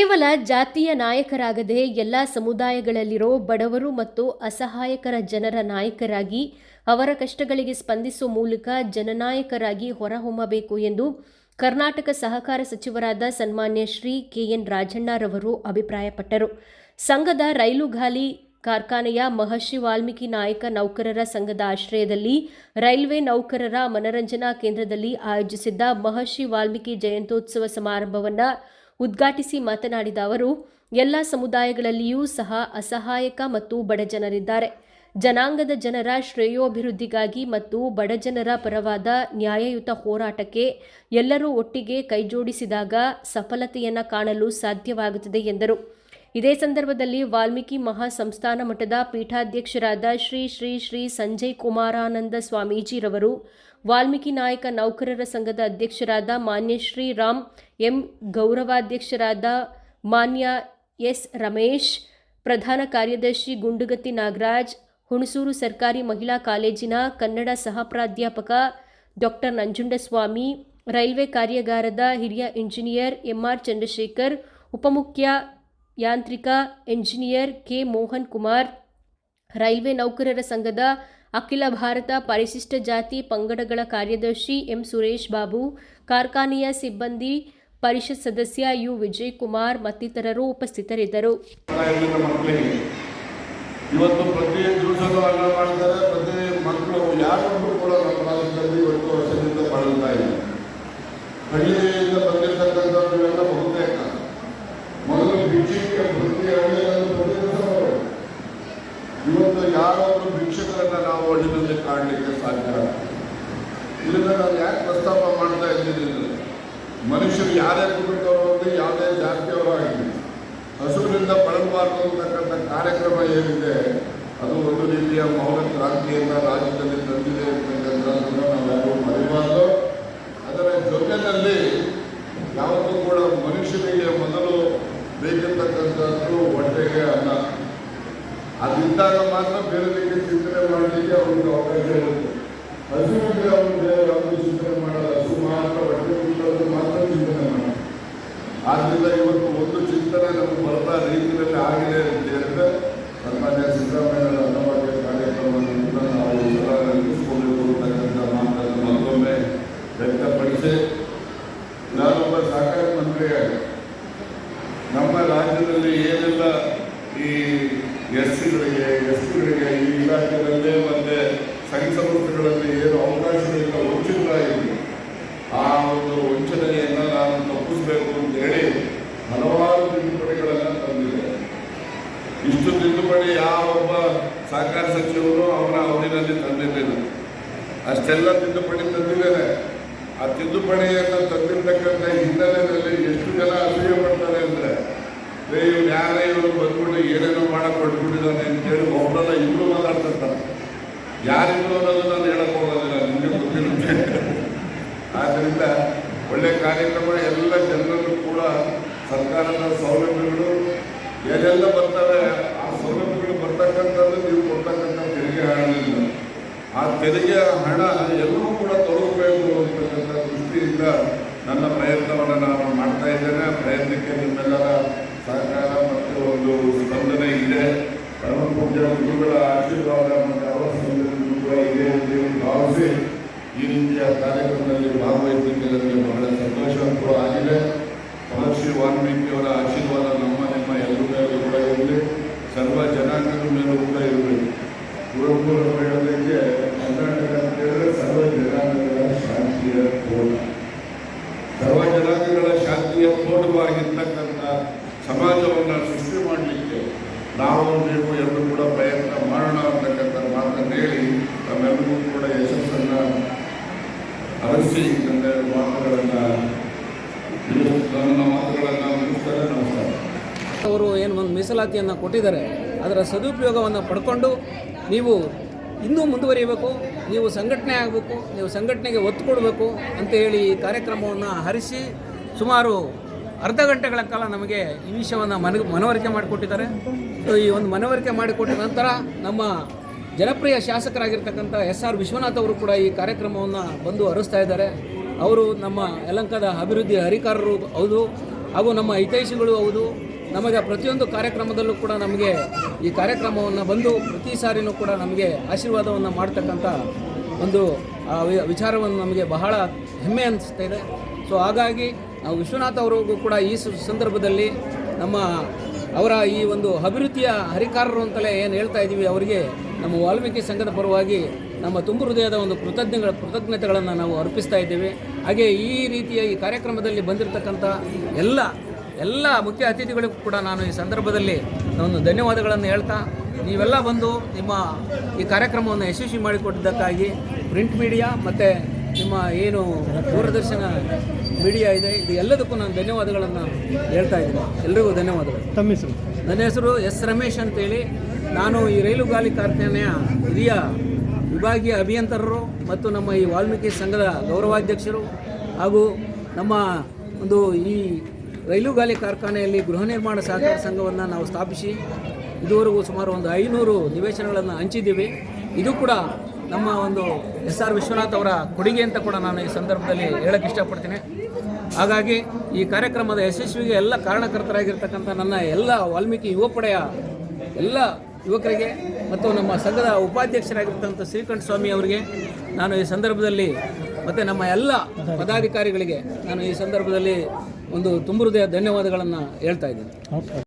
ಕೇವಲ ಜಾತಿಯ ನಾಯಕರಾಗದೆ ಎಲ್ಲ ಸಮುದಾಯಗಳಲ್ಲಿರೋ ಬಡವರು ಮತ್ತು ಅಸಹಾಯಕರ ಜನರ ನಾಯಕರಾಗಿ ಅವರ ಕಷ್ಟಗಳಿಗೆ ಸ್ಪಂದಿಸುವ ಮೂಲಕ ಜನನಾಯಕರಾಗಿ ಹೊರಹೊಮ್ಮಬೇಕು ಎಂದು ಕರ್ನಾಟಕ ಸಹಕಾರ ಸಚಿವರಾದ ಸನ್ಮಾನ್ಯ ಶ್ರೀ ಕೆಎನ್ ರಾಜಣ್ಣರವರು ಅಭಿಪ್ರಾಯಪಟ್ಟರು. ಸಂಘದ ರೈಲುಗಾಲಿ ಕಾರ್ಖಾನೆಯ ಮಹರ್ಷಿ ವಾಲ್ಮೀಕಿ ನಾಯಕ ನೌಕರರ ಸಂಘದ ಆಶ್ರಯದಲ್ಲಿ ರೈಲ್ವೆ ನೌಕರರ ಮನರಂಜನಾ ಕೇಂದ್ರದಲ್ಲಿ ಆಯೋಜಿಸಿದ್ದ ಮಹರ್ಷಿ ವಾಲ್ಮೀಕಿ ಜಯಂತ್ಯೋತ್ಸವ ಸಮಾರಂಭವನ್ನು ಉದ್ಘಾಟಿಸಿ ಮಾತನಾಡಿದ ಅವರು, ಎಲ್ಲ ಸಮುದಾಯಗಳಲ್ಲಿಯೂ ಸಹ ಅಸಹಾಯಕ ಮತ್ತು ಬಡ ಜನರಿದ್ದಾರೆ. ಜನಾಂಗದ ಜನರ ಶ್ರೇಯೋಭಿವೃದ್ಧಿಗಾಗಿ ಮತ್ತು ಬಡಜನರ ಪರವಾದ ನ್ಯಾಯಯುತ ಹೋರಾಟಕ್ಕೆ ಎಲ್ಲರೂ ಒಟ್ಟಿಗೆ ಕೈಜೋಡಿಸಿದಾಗ ಸಫಲತೆಯನ್ನು ಕಾಣಲು ಸಾಧ್ಯವಾಗುತ್ತದೆ ಎಂದರು. ಇದೇ ಸಂದರ್ಭದಲ್ಲಿ ವಾಲ್ಮೀಕಿ ಮಹಾ ಸಂಸ್ಥಾನ ಮಠದ ಪೀಠಾಧ್ಯಕ್ಷರಾದ ಶ್ರೀ ಶ್ರೀ ಶ್ರೀ ಸಂಜಯ್ ಕುಮಾರಾನಂದ ಸ್ವಾಮೀಜಿರವರು, ವಾಲ್ಮೀಕಿ ನಾಯಕ ನೌಕರರ ಸಂಘದ ಅಧ್ಯಕ್ಷರಾದ ಮಾನ್ಯ ಶ್ರೀ ರಾಮ್ ಎಂ ಗೌರವಾಧ್ಯಕ್ಷರಾದ ಮಾನ್ಯ ಎಸ್ ರಮೇಶ್, ಪ್ರಧಾನ ಕಾರ್ಯದರ್ಶಿ ಗುಂಡುಗತ್ತಿ ನಾಗರಾಜ್, ಹುಣಸೂರು ಸರ್ಕಾರಿ ಮಹಿಳಾ ಕಾಲೇಜಿನ ಕನ್ನಡ ಸಹ ಪ್ರಾಧ್ಯಾಪಕ ಡಾಕ್ಟರ್ ನಂಜುಂಡಸ್ವಾಮಿ, ರೈಲ್ವೆ ಕಾರ್ಯಾಗಾರದ ಹಿರಿಯ ಇಂಜಿನಿಯರ್ ಎಂಆರ್ ಚಂದ್ರಶೇಖರ್, ಉಪಮುಖ್ಯ ಯಾಂತ್ರಿಕ engineer K Mohan Kumar, railway ನೌಕರರ ಸಂಘದ ಅಖಿಲ ಭಾರತ ಪರಿಶಿಷ್ಟ ಜಾತಿ ಪಂಗಡಗಳ ಕಾರ್ಯದರ್ಶಿ ಎಂ ಸುರೇಶ್ ಬಾಬು, ಕಾರ್ಖಾನೆಯ ಸಿಬ್ಬಂದಿ ಪರಿಷತ್ ಸದಸ್ಯ ಯು ವಿಜಯ್ ಕುಮಾರ್ ಮತ್ತಿತರರು ಉಪಸ್ಥಿತರಿದ್ದರು. ಇವತ್ತು ಪ್ರತಿ ಪ್ರತಿ ಮಕ್ಕಳು ಯಾರೊಬ್ಬರು ಕೂಡ ನಮ್ಮ ಇವತ್ತು ವರ್ಷದಿಂದ ಇದೆ ಹಳ್ಳಿಯಿಂದ ಕಾಣಲಿಕ್ಕೆ ಸಾಧ್ಯ ಇದನ್ನ ನಾನು ಯಾಕೆ ಪ್ರಸ್ತಾಪ ಮಾಡ್ತಾ ಇದ್ದೀನಿ ಮನುಷ್ಯರು ಯಾರೇ ಕುಟುಂಬದವರು ಆಗಲಿ ಯಾವುದೇ ಜಾತಿಯವರು ಆಗಲಿ ಹಸುವಿನಿಂದ ಬಳಲಬಾರದು ಅಂತಕ್ಕಂಥ ಕಾರ್ಯಕ್ರಮ ಏನಿದೆ, ಅದು ಒಂದು ರೀತಿಯ ಮೌನ ಕ್ರಾಂತಿಯನ್ನು ರಾಜ್ಯದಲ್ಲಿ ತಂದಿದೆ ಅಂತಕ್ಕಂಥದ್ದನ್ನು ನಾವೆಲ್ಲರೂ ಮರೆಯಬಾರ್ದು. ಅದರ ಜೊತೆಯಲ್ಲಿ ಯಾವತ್ತೂ ಕೂಡ ಮನುಷ್ಯನಿಗೆ ಮೊದಲು ಬೇಕಿರ್ತಕ್ಕಂಥದ್ದು ಹೊಟ್ಟೆಗೆ ಅನ್ನ. ಅದಿದ್ದಾಗ ಮಾತ್ರ ಬೇರೆ ಚಿಂತನೆ ಮಾಡಲಿಕ್ಕೆ ಅವ್ರಿಗೆ ಅವಕಾಶ ಇರುತ್ತೆ. ಹಸುವಿಗೆ ಅವರು ಬೇರೆ ಯಾವುದು ಚಿಂತನೆ ಮಾಡಲ್ಲ. ಹಸು ಮಾತ್ರ ಹೊಟ್ಟೆ ತುಂಬೋದು ಮಾತ್ರ ಚಿಂತನೆ ಮಾಡಲ್ಲ. ಆದ್ರಿಂದ ಇವತ್ತು ಒಂದು ಚಿಂತನೆ ನಮಗೆ ಬರ್ತಾ ರೀತಿಯಲ್ಲಿ ಆಗಿದೆ ಅಂತ ಹೇಳಿದ್ರೆ ಸನ್ಮಾನ್ಯ ಸಿದ್ದರಾಮಯ್ಯ ಅನ್ನಭಾಗ್ಯ ಕಾರ್ಯಕ್ರಮವನ್ನು ಕೂಡ ನಾವು ಅಂತಕ್ಕಂಥ ಮಾತನ್ನು ಮತ್ತೊಮ್ಮೆ ವ್ಯಕ್ತಪಡಿಸಿ ನಾನೊಬ್ಬ ಸಹಕಾರಿ ಮಂತ್ರಿಯಾಗಿ ನಮ್ಮ ರಾಜ್ಯದಲ್ಲಿ ಏನೆಲ್ಲ ಈ ಎಸ್ ಸಿಗಳಿಗೆ ಈ ಇಲಾಖೆಗಳಲ್ಲೇ ಮತ್ತೆ ಸಂಘ ಸಂಸ್ಥೆಗಳಲ್ಲಿ ಏನು ಅವಕಾಶಗಳಿಂದ ವಂಚಿತರಾಗಿದ್ವಿ ಆ ಒಂದು ವಂಚನೆಯನ್ನು ನಾನು ತಪ್ಪಿಸಬೇಕು ಅಂತ ಹೇಳಿ ಹಲವಾರು ತಿದ್ದುಪಡಿಗಳನ್ನು ತಂದಿದೆ. ಇಷ್ಟು ತಿದ್ದುಪಡಿ ಯಾವೊಬ್ಬ ಸಹಕಾರ ಸಚಿವರು ಅವರ ಅವಧಿನಲ್ಲಿ ತಂದಿದ್ದೇನೆ ಅಷ್ಟೆಲ್ಲ ತಿದ್ದುಪಡಿ ತಂದಿದ್ದೇನೆ. ಆ ತಿದ್ದುಪಡಿಯನ್ನು ತಂದಿರ್ತಕ್ಕಂಥ ಹಿನ್ನೆಲೆಯಲ್ಲಿ ಎಷ್ಟು ಜನ ಅಸೂಯೆ ಪಡ್ತಾರೆ ಅಂದರೆ ಇವ್ರು ಯಾರೇ ಇವರು ಬಂದ್ಬಿಟ್ಟು ಏನೇನೋ ಮಾಡಕ್ ಕೊಟ್ಬಿಟ್ಟಿದ್ದಾನೆ ಅಂತೇಳಿ ಒಬ್ಬರಲ್ಲ ಇಬ್ಬರು ಮಾತಾಡ್ತಿರ್ತಾರೆ. ಯಾರಿಗೂ ಅನ್ನೋದು ನಾನು ಹೇಳಕ್ ಹೋಗೋದಿಲ್ಲ, ನಿಮಗೆ ಗೊತ್ತಿರುತ್ತೆ. ಆದ್ದರಿಂದ ಒಳ್ಳೆ ಕಾರ್ಯಕ್ರಮ, ಎಲ್ಲ ಜನರಲ್ಲೂ ಕೂಡ ಸರ್ಕಾರದ ಸೌಲಭ್ಯಗಳು ಏನೆಲ್ಲ ಬರ್ತವೆ, ಆ ಸೌಲಭ್ಯಗಳು ಬರ್ತಕ್ಕಂಥದ್ದು ನೀವು ಕೊಡ್ತಕ್ಕಂಥ ತೆರಿಗೆ ಹಣದಿಂದ. ಆ ತೆರಿಗೆ ಹಣ ಎಲ್ಲರೂ ಕೂಡ ತೊಡಗಬೇಕು ಅಂತಕ್ಕಂಥ ದೃಷ್ಟಿಯಿಂದ ನನ್ನ ಪ್ರಯತ್ನವನ್ನು ನಾನು ಮಾಡ್ತಾ ಇದ್ದೇನೆ. ಆ ಪ್ರಯತ್ನಕ್ಕೆ ನಿಮ್ಮೆಲ್ಲರ ಸಹಕಾರ ಮತ್ತು ಒಂದು ಸ್ಪಂದನೆ ಇದೆ. ಪರಮ ಗುರುಗಳ ಆಶೀರ್ವಾದ ಮತ್ತು ಅವರ ಕೂಡ ಇದೆ ಹೇಳಿ ಭಾವಿಸಿ ಈ ರೀತಿಯ ಕಾರ್ಯಕ್ರಮದಲ್ಲಿ ಭಾಗವಹಿಸಲಿಕ್ಕೆ ನನಗೆ ಬಹಳ ಸಂತೋಷ ಕೂಡ ಆಗಿದೆ. ಮಹರ್ಷಿ ವಾಲ್ಮೀಕಿಯವರ ಆಶೀರ್ವಾದ ನಮ್ಮ ನಿಮ್ಮ ಎಲ್ಲರ ಮೇಲೂ ಕೂಡ ಇರಲಿ. ಸರ್ವ ಜನಾಂಗದ ಮೇಲೂ ಕೂಡ ಇರಲಿ. ಕುರುಬರು ಹೇಳೋದಕ್ಕೆ ಕರ್ನಾಟಕ ಅಂತ ಹೇಳಿದ್ರೆ ಸರ್ವ ಜನಾಂಗಗಳ ಶಾಂತಿಯ ಸರ್ವ ಜನಾಂಗಗಳ ಶಾಂತಿಯ ತೋಟವಾಗಿರ್ತಕ್ಕಂಥ ಸಮಾಜವನ್ನು ಸೃಷ್ಟಿ ಮಾಡಲಿಕ್ಕೆ ನಾವು ನೀವು ಎಲ್ಲರೂ ಕೂಡ ಪ್ರಯತ್ನ ಮಾಡೋಣ ಅಂತಕ್ಕಂಥ ಮಾತನ್ನು ಹೇಳಿ ತಮ್ಮೆಲ್ಲರಿಗೂ ಕೂಡ ಯಶಸ್ಸನ್ನು ಅರಸಿ ನನ್ನ ಮಾತುಗಳನ್ನು ನನ್ನ ಮಾತುಗಳನ್ನು ಮುಗಿಸ್ತಾರೆ. ನಮಸ್ಕಾರ. ಅವರು ಏನು ಒಂದು ಮೀಸಲಾತಿಯನ್ನು ಕೊಟ್ಟಿದ್ದಾರೆ, ಅದರ ಸದುಪಯೋಗವನ್ನು ಪಡ್ಕೊಂಡು ನೀವು ಇನ್ನೂ ಮುಂದುವರಿಯಬೇಕು ನೀವು ಸಂಘಟನೆ ಆಗಬೇಕು, ನೀವು ಸಂಘಟನೆಗೆ ಒತ್ತು ಕೊಡಬೇಕು ಅಂತ ಹೇಳಿ ಈ ಕಾರ್ಯಕ್ರಮವನ್ನು ಹರಿಸಿ ಸುಮಾರು ಅರ್ಧ ಗಂಟೆಗಳ ಕಾಲ ನಮಗೆ ಈ ವಿಷಯವನ್ನು ಮನ, ಮನವರಿಕೆ ಮಾಡಿಕೊಟ್ಟಿದ್ದಾರೆ. ಸೊ ಈ ಒಂದು ಮನವರಿಕೆ ಮಾಡಿಕೊಟ್ಟ ನಂತರ ನಮ್ಮ ಜನಪ್ರಿಯ ಶಾಸಕರಾಗಿರ್ತಕ್ಕಂಥ ಎಸ್ ಆರ್ ವಿಶ್ವನಾಥ್ ಅವರು ಕೂಡ ಈ ಕಾರ್ಯಕ್ರಮವನ್ನು ಬಂದು ಹರಿಸ್ತಾ ಇದ್ದಾರೆ. ಅವರು ನಮ್ಮ ಯಲಂಕದ ಅಭಿವೃದ್ಧಿ ಹರಿಕಾರರು ಹೌದು, ಹಾಗೂ ನಮ್ಮ ಹಿತೈಷಿಗಳು ಹೌದು. ನಮಗೆ ಪ್ರತಿಯೊಂದು ಕಾರ್ಯಕ್ರಮದಲ್ಲೂ ಕೂಡ ನಮಗೆ ಈ ಕಾರ್ಯಕ್ರಮವನ್ನು ಬಂದು ಪ್ರತಿ ಸಾರಿನೂ ಕೂಡ ನಮಗೆ ಆಶೀರ್ವಾದವನ್ನು ಮಾಡ್ತಕ್ಕಂಥ ಒಂದು ವಿಚಾರವನ್ನು ನಮಗೆ ಬಹಳ ಹೆಮ್ಮೆ ಅನಿಸ್ತಾ ಇದೆ. ಸೊ ಹಾಗಾಗಿ ವಿಶ್ವನಾಥ್ ಅವರಿಗೂ ಕೂಡ ಈ ಸಂದರ್ಭದಲ್ಲಿ ನಮ್ಮ ಅವರ ಈ ಒಂದು ಅಭಿವೃದ್ಧಿಯ ಹರಿಕಾರರು ಅಂತಲೇ ಏನು ಹೇಳ್ತಾ ಇದ್ದೀವಿ, ಅವರಿಗೆ ನಮ್ಮ ವಾಲ್ಮೀಕಿ ಸಂಘದ ಪರವಾಗಿ ನಮ್ಮ ತುಂಬು ಹೃದಯದ ಒಂದು ಕೃತಜ್ಞಗಳ ಕೃತಜ್ಞತೆಗಳನ್ನು ನಾವು ಅರ್ಪಿಸ್ತಾ ಇದ್ದೇವೆ. ಹಾಗೆ ಈ ರೀತಿಯ ಈ ಕಾರ್ಯಕ್ರಮದಲ್ಲಿ ಬಂದಿರತಕ್ಕಂಥ ಎಲ್ಲ ಎಲ್ಲ ಮುಖ್ಯ ಅತಿಥಿಗಳಿಗೂ ಕೂಡ ನಾನು ಈ ಸಂದರ್ಭದಲ್ಲಿ ಒಂದು ಧನ್ಯವಾದಗಳನ್ನು ಹೇಳ್ತಾ, ನೀವೆಲ್ಲ ಬಂದು ನಿಮ್ಮ ಈ ಕಾರ್ಯಕ್ರಮವನ್ನು ಯಶಸ್ವಿ ಮಾಡಿಕೊಟ್ಟಿದ್ದಕ್ಕಾಗಿ ಪ್ರಿಂಟ್ ಮೀಡಿಯಾ ಮತ್ತು ನಿಮ್ಮ ಏನು ದೂರದರ್ಶನ ಮೀಡಿಯಾ ಇದೆ. ಇದು ಎಲ್ಲದಕ್ಕೂ ನಾನು ಧನ್ಯವಾದಗಳನ್ನು ಹೇಳ್ತಾ ಇದ್ದೀನಿ. ಎಲ್ರಿಗೂ ಧನ್ಯವಾದಗಳು. ತಮ್ಮ ಹೆಸರು? ನನ್ನ ಹೆಸರು ಎಸ್ ರಮೇಶ್ ಅಂತೇಳಿ. ನಾನು ಈ ರೈಲುಗಾಲಿ ಕಾರ್ಖಾನೆಯ ಹಿರಿಯ ವಿಭಾಗೀಯ ಅಭಿಯಂತರರು ಮತ್ತು ನಮ್ಮ ಈ ವಾಲ್ಮೀಕಿ ಸಂಘದ ಗೌರವಾಧ್ಯಕ್ಷರು ಹಾಗೂ ನಮ್ಮ ಒಂದು ಈ ರೈಲುಗಾಲಿ ಕಾರ್ಖಾನೆಯಲ್ಲಿ ಗೃಹ ನಿರ್ಮಾಣ ಸಹಕಾರ ಸಂಘವನ್ನು ನಾವು ಸ್ಥಾಪಿಸಿ ಇದುವರೆಗೂ ಸುಮಾರು ಒಂದು ಐನೂರು ನಿವೇಶನಗಳನ್ನು ಹಂಚಿದ್ದೀವಿ. ಇದು ಕೂಡ ನಮ್ಮ ಒಂದು ಎಸ್ ಆರ್ ವಿಶ್ವನಾಥ್ ಅವರ ಕೊಡುಗೆ ಅಂತ ಕೂಡ ನಾನು ಈ ಸಂದರ್ಭದಲ್ಲಿ ಹೇಳಕ್ಕೆ ಇಷ್ಟಪಡ್ತೀನಿ. ಹಾಗಾಗಿ ಈ ಕಾರ್ಯಕ್ರಮದ ಯಶಸ್ವಿಗೆ ಎಲ್ಲ ಕಾರಣಕರ್ತರಾಗಿರ್ತಕ್ಕಂಥ ನನ್ನ ಎಲ್ಲ ವಾಲ್ಮೀಕಿ ಯುವಪಡೆಯ ಎಲ್ಲ ಯುವಕರಿಗೆ ಮತ್ತು ನಮ್ಮ ಸಂಘದ ಉಪಾಧ್ಯಕ್ಷರಾಗಿರ್ತಕ್ಕಂಥ ಶ್ರೀಕಂಠ ಸ್ವಾಮಿ ಅವರಿಗೆ ನಾನು ಈ ಸಂದರ್ಭದಲ್ಲಿ ಮತ್ತು ನಮ್ಮ ಎಲ್ಲ ಪದಾಧಿಕಾರಿಗಳಿಗೆ ನಾನು ಈ ಸಂದರ್ಭದಲ್ಲಿ ಒಂದು ತುಂಬ ಹೃದಯ ಧನ್ಯವಾದಗಳನ್ನು ಹೇಳ್ತಾ ಇದ್ದೀನಿ.